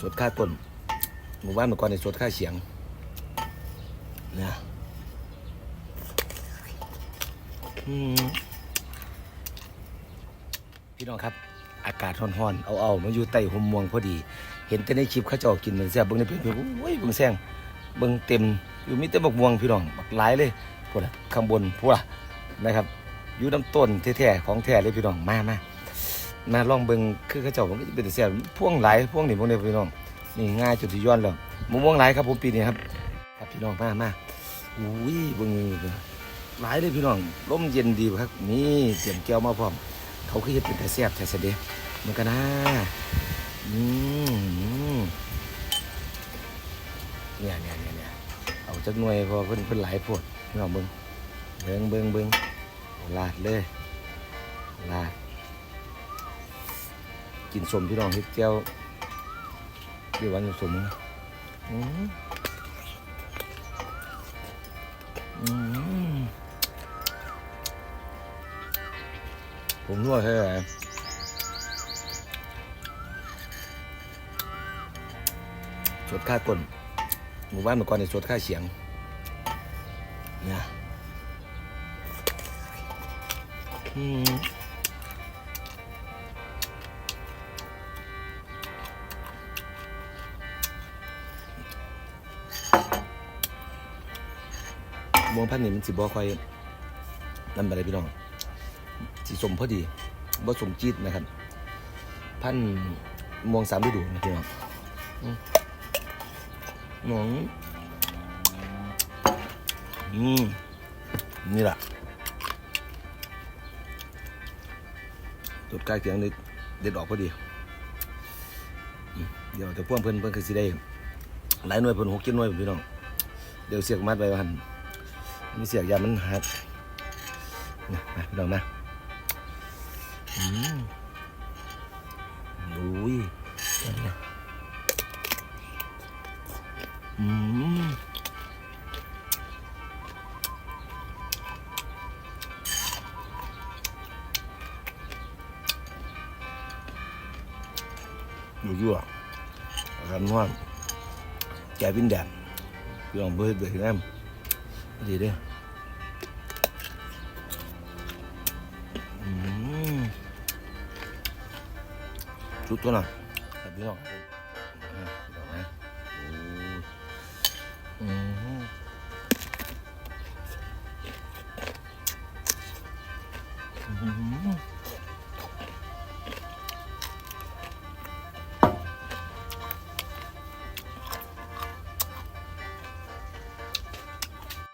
สดค่าต้นหมู่บ้านเมื่อก่อนในสดค่าเสียงเนี่ยพี่น้องครับ อากาศร้อนๆเอาเอาๆมาอยู่ใต้ห่มม่วงพอดี เห็นแต่ในคลิปเขาเจ้ากินเหมันแซ่บเบิ่งในเพจเพิ่นโอ้ยเบิ่งแซงเบิ่งเต็ม อยู่มีแต่บักม่วงพี่น้องบักหลายเลยพวกน่ะข้างบนพวกน่ะนะครับ อยู่น้ำต้นแท้ๆของแท้เลยพี่น้องมามา มาลองเบิ่งคือเขาเจ้ามันก็จะเป็นแต่แซ่บพ่วงหลายพ่วงนี่พวกนี้พี่น้องนี่ง่ายจุดที่ย้อนแล้วมะม่วงหลายครับผมปีนี้ครับครับพี่น้องมามาอุ้ยเบิ่งหลายเลยพี่น้องลมเย็นดีครับ นี่เตรียมแก้วมาพร้อม เขาคือเฮ็ดเป็นแต่แซ่บแท้เสด็มันก็น่าอืมเนี่ยเนี่ยเนี่ยเนี่ยเอาจักหน่วยพอเพิ่นเพิ่นหลายโพดพี่น้องเบิ่งเบิ่งเบิ่งเบิ่งลาดเลยลาด กินสมพี่น้องเฮ็ดแก้วเดี๋ยววันสมอืมอืมผมนวดให้ไหนสดค่าต้นหมู่บ้านเมื่อก่อนในสดค่าเสียงเนี่ยอืม มวงพันธุ์นี่มันสิบ่ค่อยนั่นไปเลยพี่น้องสีสมพอดีบ่สมจีดนะครับ พันธุ์ม่วงสามฤดูนะพี่น้องหนองอืมนี่แหละจุดใกล้เคียงนี่เด็ดออกพอดี เดี๋ยวแต่พวกเพิ่อนเพิ่อนคือสิได้หลายหน่วยเพิ่นหกเจ็ดหน่วยพี่น้อง เดี๋ยวเสียกมัดไว้ว่าหัน มีเสียกยามันหักนะมาพี่น้องนะอืมอุ้ยเห็นไหมอืมอยู่ยั่วอาการนวดแกวินแดดลองเบิดเบิดน้ำ ดีเด้ออืมชุดตัวน่ะครับนี้หรอ